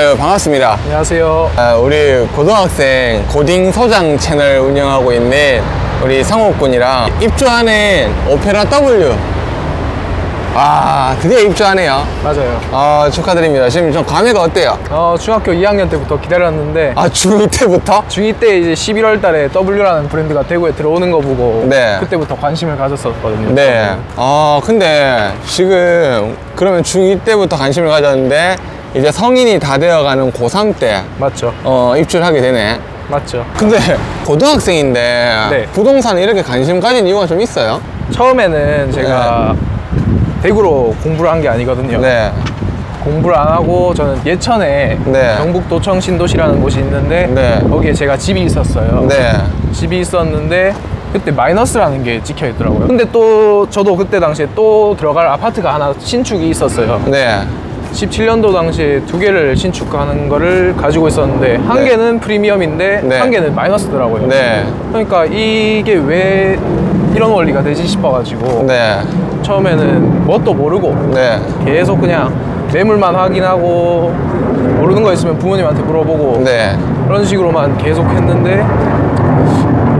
아유 반갑습니다. 안녕하세요. 아, 우리 고등학생 고딩 소장 채널 운영하고 있는 우리 상호 군이랑 입주하는 오페라 W. 아 드디어 입주하네요. 맞아요. 아 축하드립니다. 지금 좀 감회가 어때요? 어, 중학교 2학년 때부터 기다렸는데 아 중2 때부터? 중2 때 이제 11월 달에 W라는 브랜드가 대구에 들어오는 거 보고 네. 그때부터 관심을 가졌었거든요. 네. 아 근데 지금 그러면 중2 때부터 관심을 가졌는데 이제 성인이 다 되어가는 고3 때 맞죠. 어, 입주를 하게 되네. 맞죠. 근데 고등학생인데 네. 부동산에 이렇게 관심 가진 이유가 좀 있어요? 처음에는 제가 대구로 공부를 한 게 아니거든요. 네. 공부를 안 하고 저는 예천에 네. 경북도청 신도시라는 곳이 있는데 네. 거기에 제가 집이 있었어요. 네. 집이 있었는데 그때 마이너스라는 게 찍혀 있더라고요. 근데 또 저도 그때 당시에 또 들어갈 아파트가 하나 신축이 있었어요. 네. 17년도 당시에 두 개를 신축하는 거를 가지고 있었는데 한 네. 개는 프리미엄인데 네. 한 개는 마이너스더라고요. 네. 그러니까 이게 왜 이런 원리가 되지 싶어가지고 네. 처음에는 뭣도 모르고 네. 계속 그냥 매물만 확인하고 모르는 거 있으면 부모님한테 물어보고 네. 그런 식으로만 계속 했는데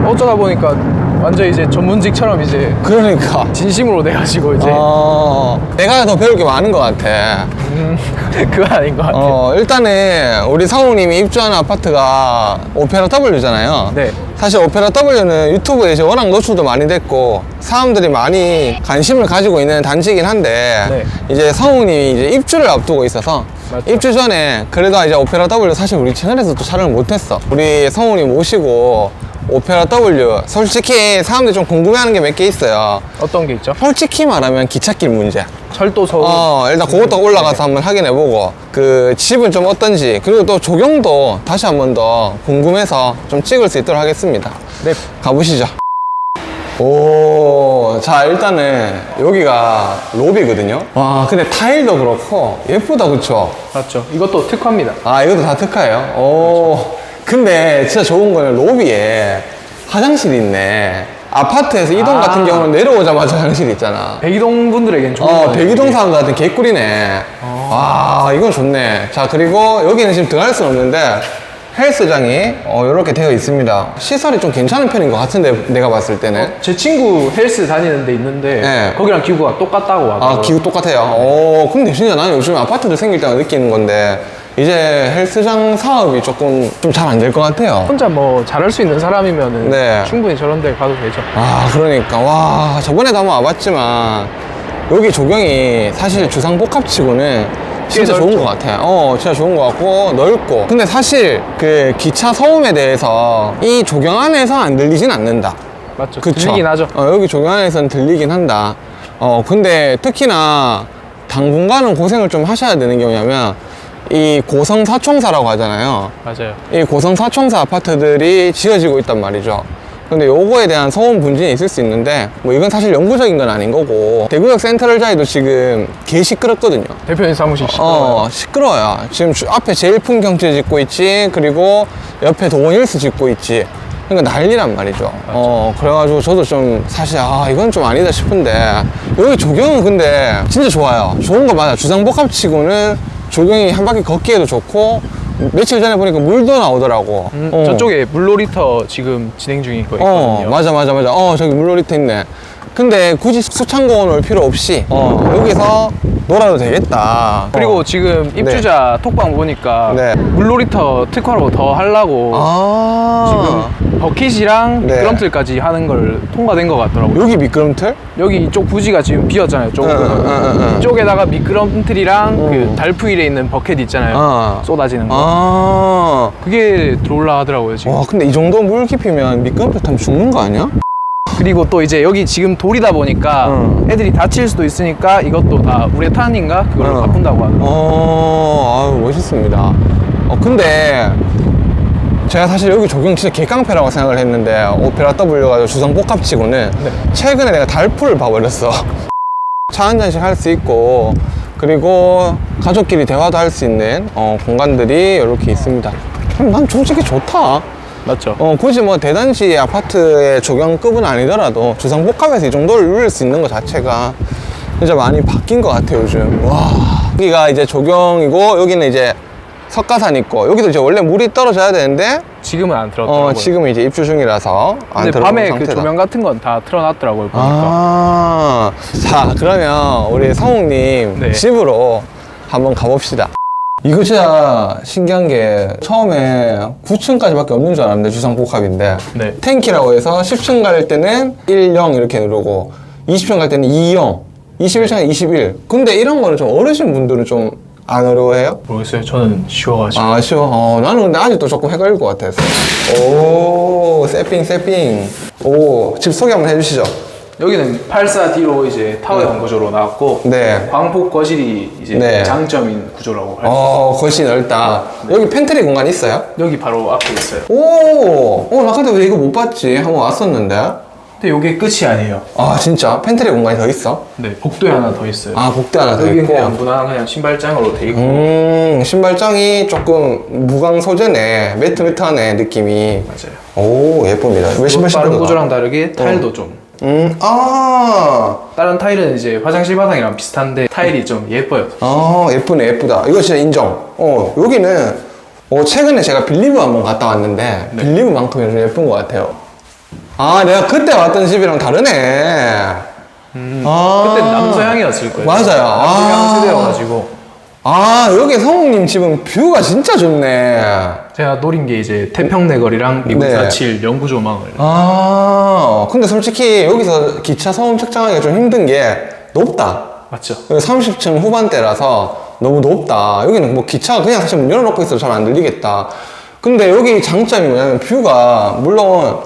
어쩌다 보니까 완전 이제 전문직처럼 이제 그러니까. 진심으로 돼가지고 이제 어, 내가 더 배울 게 많은 것 같아. 음, 그건 아닌 것 같아요. 어, 일단은 우리 상우님이 입주하는 아파트가 오페라 W잖아요. 네. 사실 오페라 W는 유튜브에 이제 워낙 노출도 많이 됐고 사람들이 많이 관심을 가지고 있는 단지이긴 한데 네. 이제 상우님이 이제 입주를 앞두고 있어서 맞죠. 입주 전에 그래도 이제 오페라 W 사실 우리 채널에서 또 촬영을 못했어. 우리 성우님 모시고 오페라 W 솔직히 사람들이 좀 궁금해하는 게 몇 개 있어요. 어떤 게 있죠? 솔직히 말하면 기찻길 문제. 철도 서울 어, 일단 그것도 올라가서 한번 확인해보고, 그 집은 좀 어떤지, 그리고 또 조경도 다시 한번 더 궁금해서 좀 찍을 수 있도록 하겠습니다. 네. 가보시죠. 오, 자, 일단은 여기가 로비거든요. 와, 근데 타일도 그렇고, 예쁘다, 그쵸? 맞죠. 이것도 특화입니다. 아, 이것도 다 특화예요? 오, 근데 진짜 좋은 거는 로비에 화장실이 있네. 아파트에서 이동 아. 같은 경우는 내려오자마자 화장실 있잖아. 백이동 분들에겐 좋은 어, 대기동 이게. 사람들한테 개꿀이네. 와, 이건 좋네. 자, 그리고 여기는 지금 들어갈 수는 없는데, 헬스장이 어, 이렇게 되어 있습니다. 시설이 좀 괜찮은 편인 것 같은데, 내가 봤을 때는. 제 친구 헬스 다니는 데 있는데 네. 거기랑 기구가 똑같다고 하더라고요. 아, 기구 똑같아요. 오, 근데 진짜 나는 요즘 아파트들 생길 때마다 느끼는 건데, 이제 헬스장 사업이 조금 좀 잘 안 될 것 같아요. 혼자 뭐 잘할 수 있는 사람이면은 네. 충분히 저런 데 가도 되죠. 아, 그러니까. 와, 저번에도 한번 와봤지만, 여기 조경이 사실 주상 복합치고는 진짜 꽤 좋은 넓죠. 것 같아요. 어, 진짜 좋은 것 같고, 넓고. 근데 사실 그 기차 소음에 대해서 이 조경 안에서 안 들리진 않는다. 맞죠. 그쵸? 들리긴 하죠. 어, 여기 조경 안에서는 들리긴 한다. 어, 근데 특히나 당분간은 고생을 좀 하셔야 되는 게 뭐냐면, 이 고성 사총사라고 하잖아요. 맞아요. 이 고성 사총사 아파트들이 지어지고 있단 말이죠. 근데 요거에 대한 소음 분진이 있을 수 있는데 뭐 이건 사실 영구적인 건 아닌 거고 대구역 센트럴 자이도 지금 개 시끄럽거든요. 대표님 사무실 시끄러워요. 어 시끄러워요. 지금 주- 앞에 제일 풍경채 짓고 있지 그리고 옆에 도원힐스 짓고 있지. 그러니까 난리란 말이죠. 어 그래가지고 저도 좀 사실 아 이건 좀 아니다 싶은데 여기 조경은 근데 진짜 좋아요. 좋은 거 맞아. 주상복합치고는 조경이 한 바퀴 걷기에도 좋고 며칠 전에 보니까 물도 나오더라고. 음, 어. 저쪽에 물놀이터 지금 진행 중인 거 어, 있거든요. 맞아, 맞아, 맞아. 어, 저기 물놀이터 있네. 근데 굳이 수창공원 올 필요 없이, 어, 여기서 놀아도 되겠다. 그리고 어. 지금 입주자 톡방 보니까 네. 물놀이터 특화로 더 하려고 아, 지금 버킷이랑 네. 미끄럼틀까지 하는 걸 통과된 것 같더라고요. 여기 미끄럼틀? 여기 이쪽 부지가 지금 비었잖아요. 조금. 응. 이쪽에다가 미끄럼틀이랑 응. 그 달프일에 있는 버켓 있잖아요. 어. 쏟아지는 거. 아, 그게 들어올라 하더라고요, 지금. 와, 근데 이 정도 물 깊이면 미끄럼틀 타면 죽는 거 아니야? 그리고 또 이제 여기 지금 돌이다 보니까 응. 애들이 다칠 수도 있으니까 이것도 다 우레탄인가 그걸로 응. 바꾼다고 하더라고요. 어, 아유, 멋있습니다. 어, 근데 제가 사실 여기 조경 진짜 개깡패라고 생각을 했는데 오페라 W 가지고 주상 복합치고는 네. 최근에 내가 달풀을 봐버렸어. 차 한 잔씩 할 수 있고 그리고 가족끼리 대화도 할 수 있는 어, 공간들이 이렇게 있습니다. 음, 난 솔직히 좋다. 맞죠? 어, 굳이 뭐 대단지 아파트의 조경급은 아니더라도 주상 복합에서 이 정도를 누릴 수 있는 것 자체가 진짜 많이 바뀐 것 같아요, 요즘. 와. 여기가 이제 조경이고, 여기는 이제 석가산 있고 여기도 이제 원래 물이 떨어져야 되는데 지금은 안 틀었더라고요. 어, 지금은 이제 입주 중이라서 안 근데 들어온 밤에 그 상태다. 조명 같은 건 다 틀어놨더라고요 보니까. 아, 자 그러면 우리 성욱님 네. 집으로 한번 가봅시다. 이거 진짜 신기한 게 처음에 9층까지밖에 없는 줄 알았는데 주상복합인데 네. 텐키라고 해서 10층 갈 때는 10 이렇게 누르고 20층 갈 때는 20, 21층에 21. 근데 이런 거는 좀 어르신 분들은 좀 안 어려워해요? 모르겠어요. 저는 쉬워가지고. 아, 쉬워. 어, 나는 근데 아직도 조금 헷갈릴 것 같아서. 오, 세핑, 세핑. 오, 집 소개 한번 해주시죠. 여기는 84D로 이제 타워형 구조로 나왔고 네. 광폭 거실이 이제 네. 장점인 구조라고 할 수. 어, 거실 넓다. 여기 팬트리 공간 있어요? 여기 바로 앞에 있어요. 오, 어, 나 근데 왜 이거 못 봤지? 한번 왔었는데. 근데 이게 끝이 아니에요. 아, 진짜? 팬트리 공간이 더 있어? 네, 복도에 하나 더 있어요. 아, 복대 하나 더 여기 있고. 그냥 무난한 그냥 신발장으로 돼 있고 음, 신발장이 조금 무광 소재네. 매트매트하네, 느낌이. 맞아요. 오, 예쁩니다. 왜 신발 다른 신는 구조랑 다르게 타일도 좀 음, 아. 다른 타일은 이제 화장실 바닥이랑 비슷한데 타일이 좀 예뻐요. 아 예쁘네 예쁘다 이거 진짜 인정 어 여기는 어 최근에 제가 빌리브 한번 갔다 왔는데 네. 빌리브만큼은 좀 예쁜 것 같아요 아 내가 그때 왔던 집이랑 다르네 아 그때 남서향이었을 거예요. 맞아요. 남서향 아. 세대여가지고 아 여기 성욱님 집은 뷰가 진짜 좋네 제가 노린 게 이제 태평내거리랑 미국 네. 47 영구 조망을 아 근데 솔직히 여기서 기차 소음 측정하기가 좀 힘든 게 높다 맞죠? 30층 후반대라서 너무 높다. 여기는 뭐 기차가 그냥 사실 문 열어놓고 있어도 잘 안 들리겠다. 근데 여기 장점이 뭐냐면 뷰가 물론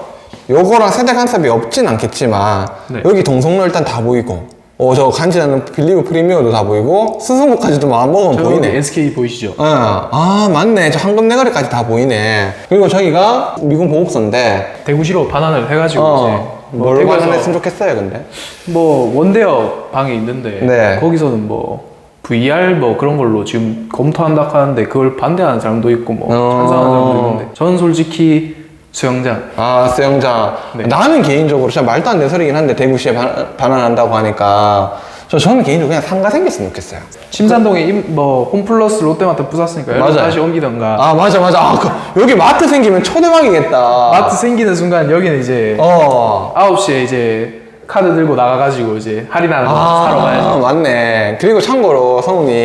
요거랑 세대 간섭이 없진 않겠지만 네. 여기 동성로 일단 다 보이고 어 저 간지나는 빌리브 프리미어도 다 보이고 스승목까지도 마음먹으면 보이네. SK 보이시죠? 예. 아 맞네. 저 황금내거리까지 다 보이네. 그리고 저기가 미군 보급소인데 대구시로 반환을 해가지고 어, 이제 뭐 대구에서 관련했으면 좋겠어요 근데. 뭐 원대역 방에 있는데 네. 거기서는 뭐 VR 뭐 그런 걸로 지금 검토한다 하는데 그걸 반대하는 사람도 있고 뭐 어. 찬성하는 사람도 있는데 저는 솔직히 수영장 아, 수영장. 네. 나는 개인적으로 진짜 말도 안 되는 소리긴 한데 대구시에 반, 반환한다고 하니까 저 저는 개인적으로 그냥 상가 생겼으면 좋겠어요. 심산동에 임- 뭐 홈플러스 롯데마트 부쉈으니까 여기 맞아요. 다시 옮기던가 아, 맞아, 맞아. 아, 그, 여기 마트 생기면 초대박이겠다. 마트 생기는 순간 여기는 이제 어. 9시에 이제 카드 들고 나가가지고 이제 할인하는 거 사러 아, 가야죠 맞네. 그리고 참고로 성우님,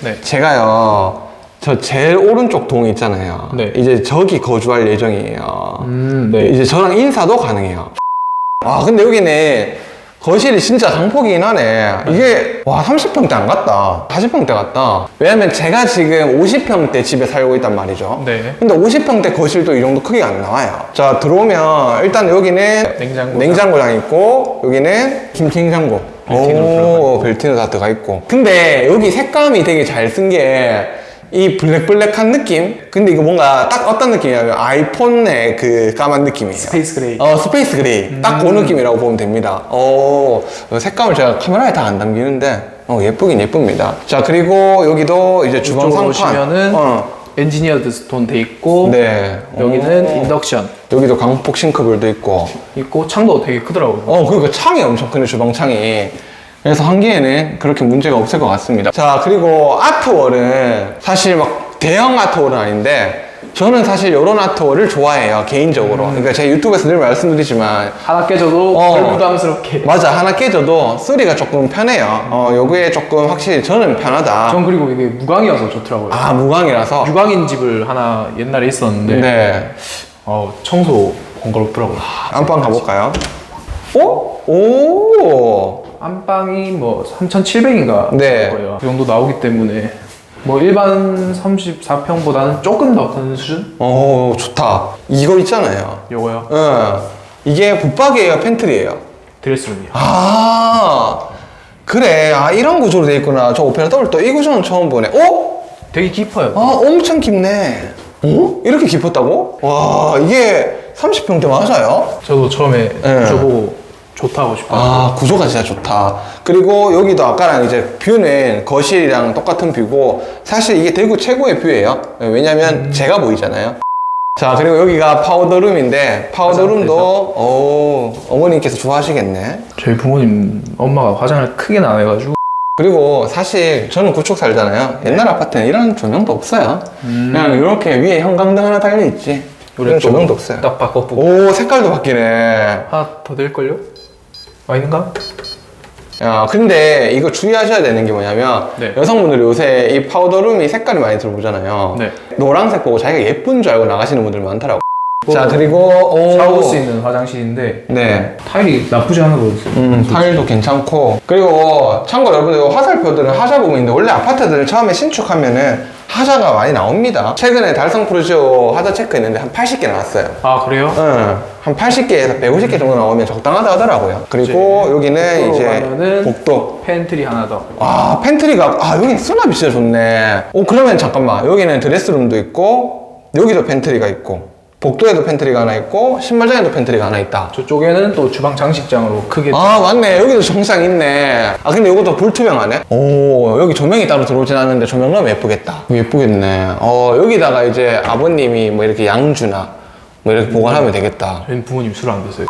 네. 제가요, 저 제일 오른쪽 동 있잖아요. 네. 이제 저기 거주할 예정이에요. 음, 네. 이제 저랑 인사도 가능해요. 아, 근데 여기는 거실이 진짜 강폭이긴 하네. 이게, 와, 30평대 안 갔다. 40평대 갔다. 왜냐면 제가 지금 50평대 집에 살고 있단 말이죠. 네. 근데 50평대 거실도 이 정도 크기가 안 나와요. 자, 들어오면 일단 여기는 냉장고장. 냉장고장 있고, 여기는 김치 냉장고. 벨틴으로 오, 벨틴으로 다 들어가 있고. 근데 여기 색감이 되게 잘 쓴 게, 이 블랙블랙한 느낌? 근데 이거 뭔가 딱 어떤 느낌이냐면 아이폰의 그 까만 느낌이에요. 스페이스 그레이 어, 스페이스 그레이. 딱 그 느낌이라고 보면 됩니다. 어, 색감을 제가 카메라에 다 안 담기는데, 어, 예쁘긴 예쁩니다. 자, 그리고 여기도 이제 주방 이쪽으로 상판. 오시면은 어, 엔지니어드 스톤 돼 있고 네. 여기는 오. 인덕션 여기도 강폭 싱크볼도 있고. 있고 창도 되게 크더라고요 어, 그러니까 창이 엄청 크네, 주방 창이. 그래서 한기에는 그렇게 문제가 없을 것 같습니다. 자, 그리고 아트월은 사실 막 대형 아트월은 아닌데, 저는 사실 이런 아트월을 좋아해요, 개인적으로. 그러니까 제가 유튜브에서 늘 말씀드리지만, 하나 깨져도 어. 별 부담스럽게 맞아, 하나 깨져도 소리가 조금 편해요. 어, 요게 조금 확실히 저는 편하다. 전 그리고 이게 무광이어서 좋더라고요 아, 무광이라서? 유광인 집을 하나 옛날에 있었는데 네. 어, 청소 번거롭더라고요 안방 가볼까요? 어? 오! 안방이 뭐 3,700인가 네. 거예요 그 정도 나오기 때문에 뭐 일반 34평보다는 조금 더 큰 수준? 오, 좋다. 이거 있잖아요. 요거요 응. 이게 붙박이에요, 팬트리예요? 드레스룸이요 아, 그래. 아, 이런 구조로 돼 있구나. 저 오페라 더블 또이 구조는 처음 보네. 어? 되게 깊어요 아, 엄청 깊네. 어? 이렇게 깊었다고? 와, 이게 30평대 맞아요? 저도 처음에 네. 구조 보고 좋다고 싶어요 아, 구조가 진짜 좋다. 그리고 여기도 아까랑 이제 뷰는 거실이랑 똑같은 뷰고, 사실 이게 대구 최고의 뷰예요. 왜냐면 제가 보이잖아요. 자, 그리고 여기가 파우더룸인데, 파우더룸도, 오, 어머님께서 좋아하시겠네. 저희 부모님 엄마가 화장을 크게 안 해가지고 그리고 사실 저는 구축 살잖아요. 옛날 아파트는 이런 조명도 없어요. 그냥 이렇게 위에 형광등 하나 달려 있지. 이런 조명도 없어요. 딱 바꿔보고 오 색깔도 바뀌네. 하나 더 될걸요? 와 있는가? 야 근데 이거 주의하셔야 되는 게 뭐냐면 네. 여성분들이 요새 이 파우더룸이 색깔이 많이 들어오잖아요. 네. 노란색 보고 자기가 예쁜 줄 알고 나가시는 분들 많더라고. 뭐, 자 그리고 오, 샤워할 수 있는 화장실인데 네. 타일이 나쁘지 않아 보였어요 음, 타일도 괜찮고 그리고 참고로 여러분들 화살표들은 하자 부분인데 원래 아파트들을 처음에 신축하면은 하자가 많이 나옵니다. 최근에 달성 프루지오 하자 체크했는데 한 80개 나왔어요. 아 그래요? 응, 한 80개에서 150개 정도 나오면 적당하다 하더라고요. 그리고 여기는 복도로 이제 가면은 복도. 팬트리 하나 더. 아 팬트리가 아 여기 수납이 진짜 좋네. 오 그러면 잠깐만. 여기는 드레스룸도 있고 여기도 팬트리가 있고 복도에도 팬트리가 하나 있고 신발장에도 팬트리가 하나 있다. 저쪽에는 또 주방 장식장으로 크게 아 맞네. 여기도 정상 있네. 아 근데 이것도 불투명하네? 오 여기 조명이 따로 들어오진 않는데 조명 넣으면 예쁘겠다. 예쁘겠네. 어 여기다가 이제 아버님이 뭐 이렇게 양주나 뭐 이렇게 보관하면 되겠다. 저희는 부모님 술 안 드세요.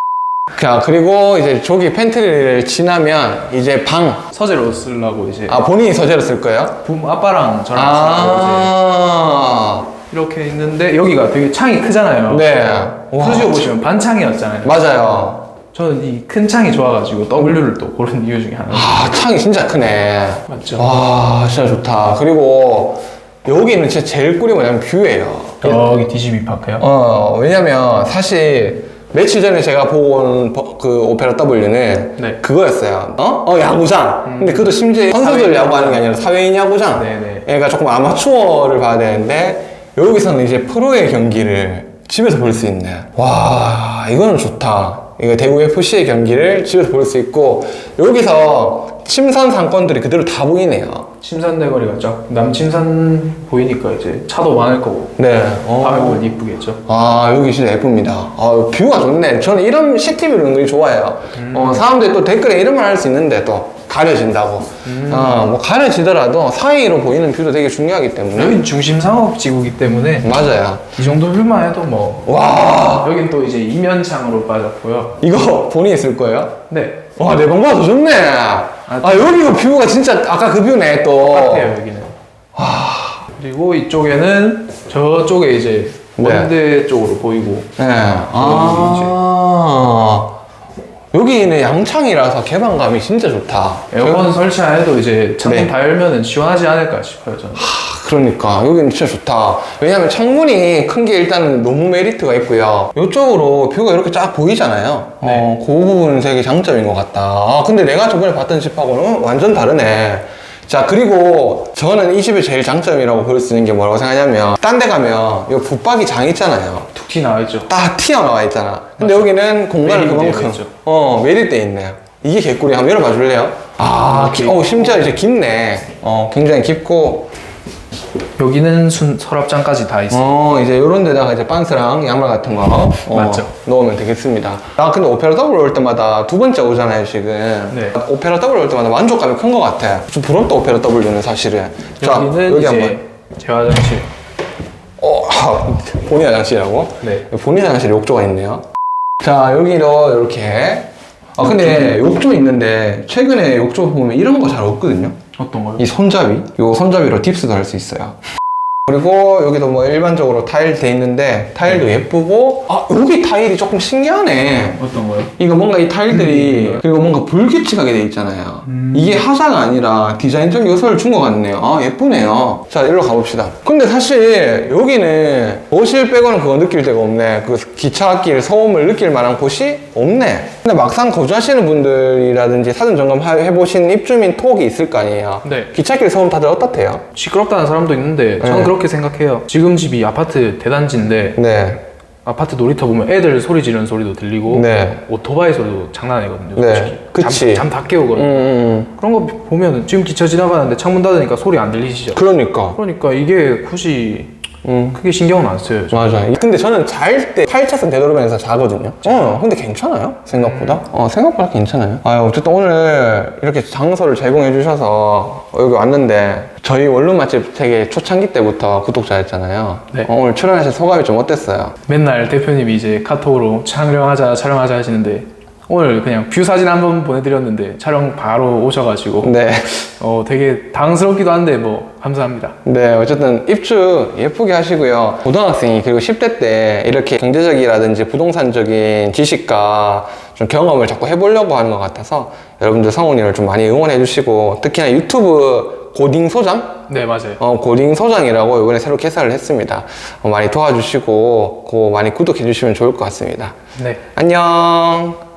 자 그리고 이제 저기 팬트리를 지나면 이제 방. 아 서재로 쓰려고 이제. 본인이 서재로 쓸 거예요? 부, 아빠랑 저랑 쓰려고 아 이제 이렇게 있는데 여기가 되게 창이 크잖아요 네. 와. 프루지오 보시면 반창이었잖아요 맞아요 저는 이 큰 창이 좋아가지고 W를 또 고른 이유 중에 하나 아 창이 진짜 크네 맞죠? 와 진짜 좋다 그리고 여기는 진짜 제일 꿀이 뭐냐면 뷰예요 여기 DGB 파크요? 어, 왜냐면 사실 며칠 전에 제가 보고 온 그 오페라 W는 네. 그거였어요. 어? 어, 야구장. 근데 그것도 심지어 선수들 사회인 야구하는 게 아니라 사회인 야구장. 네네. 얘가 조금 아마추어를 봐야 되는데 여기서는 이제 프로의 경기를 집에서 볼 수 있네. 와, 이거는 좋다. 이거 대구 FC의 경기를 집에서 볼 수 있고 여기서 침선 상권들이 그대로 다 보이네요. 침산 대거리가 쫙 남침산 보이니까 이제 차도 많을 거고 네. 어. 밤에 보면 이쁘겠죠? 아 여기 진짜 예쁩니다. 아 뷰가 좋네. 저는 이런 시티뷰를 은근히 좋아해요. 어, 사람들이 또 댓글에 이런 말 할 수 있는데 또 가려진다고. 어 뭐 가려지더라도 사이로 보이는 뷰도 되게 중요하기 때문에. 여긴 중심 상업지구기 때문에 맞아요. 이 정도 뷰만 해도 뭐 와 여긴 또 이제 이면창으로 빠졌고요 이거 본인이 쓸 거예요? 네 와 내 방보다 더 좋네. 아 여기가 뷰가 진짜 아까 그 뷰네 또. 똑같아요 여기는 그리고 이쪽에는 저쪽에 이제 네. 원대 쪽으로 보이고 네. 아 여기는 양창이라서 개방감이 진짜 좋다. 에어컨 설치 안 해도 이제 창문 네. 다 열면은 시원하지 않을까 싶어요 저는 그러니까 여기는 진짜 좋다. 왜냐면 창문이 큰 게 일단은 너무 메리트가 있고요. 이쪽으로 뷰가 이렇게 쫙 보이잖아요. 어, 그 부분은 되게 장점인 것 같다. 아, 근데 내가 저번에 봤던 집하고는 완전 다르네. 자, 그리고 저는 이 집의 제일 장점이라고 볼 수 있는 게 뭐라고 생각하냐면, 딴 데 가면 이 붙박이 장 있잖아요. 툭튀 나와 있죠 딱 튀어나와 있잖아. 근데 여기는 공간을 메리트 되어 그만큼, 있죠. 어, 메리트 있네요. 이게 개꿀이 한번 열어봐 줄래요? 아, 기- 어, 심지어 이제 깊네. 어, 굉장히 깊고, 여기는 순, 서랍장까지 다 있어요. 어 이제 요런 데다가 이제 반스랑 양말 같은 거 어, 맞죠. 넣으면 되겠습니다. 아 근데 오페라 더블 올 때마다 두 번째 오잖아요 지금. 네. 오페라 더블 올 때마다 만족감이 큰 것 같아. 좀 부럽다 오페라 W는 사실은. 여기는 여기 이제 한번. 제 화장실. 어, 아, 본인 화장실이라고? 네. 본인 화장실에 욕조가 있네요. 자 여기도 이렇게. 아 근데 욕조 있는데 최근에 욕조 보면 이런 거 잘 없거든요 어떤 거요? 이 손잡이 요 손잡이로 딥스도 할 수 있어요 그리고 여기도 뭐 일반적으로 타일 돼 있는데 타일도 예쁘고 아 여기 타일이 조금 신기하네. 어떤 거요? 이거 뭔가 이 타일들이 그리고 뭔가 불규칙하게 돼 있잖아요. 이게 하자가 아니라 디자인적 요소를 준 것 같네요. 아 예쁘네요. 자 일로 가봅시다. 근데 사실 여기는 거실 빼고는 그거 느낄 데가 없네. 그 기차길 소음을 느낄 만한 곳이 없네. 근데 막상 거주하시는 분들이라든지 사전 점검 하- 해보신 입주민 톡이 있을 거 아니에요. 네. 기차길 소음 다들 어떻대요? 시끄럽다는 사람도 있는데 저는 네. 그렇게 생각해요 지금 집이 아파트 대단지인데 네 아파트 놀이터 보면 애들 소리 지르는 소리도 들리고 네. 오토바이 소리도 장난 아니거든요 네, 솔직히. 그치. 잠 다 깨우거든요 음, 음, 그런 거 보면 지금 기차 지나가는데 창문 닫으니까 소리 안 들리시죠? 그러니까 그러니까 이게 굳이 음. 크게 신경은 안 써요 저. 맞아. 근데 저는 잘때 8차선 되도록에서 자거든요. 어, 근데 괜찮아요. 생각보다. 어, 생각보다 괜찮아요. 아, 어쨌든 오늘 이렇게 장소를 제공해 주셔서 여기 왔는데 저희 원룸 맛집 되게 초창기 때부터 구독자였잖아요. 네. 어, 오늘 출연하신 소감이 좀 어땠어요? 맨날 대표님이 이제 카톡으로 촬영하자 촬영하자 하시는데 오늘 그냥 뷰 사진 한 번 보내드렸는데 촬영 바로 오셔가지고 네. 어, 되게 당황스럽기도 한데 뭐 감사합니다. 네, 어쨌든 입주 예쁘게 하시고요. 고등학생이 그리고 10대 때 이렇게 경제적이라든지 부동산적인 지식과 좀 경험을 자꾸 해보려고 하는 것 같아서 여러분들 성훈이를 좀 많이 응원해 주시고 특히나 유튜브 고딩 소장? 네 맞아요. 어, 고딩 소장이라고 이번에 새로 개설을 했습니다. 어, 많이 도와주시고, 그 많이 구독해 주시면 좋을 것 같습니다. 네. 안녕!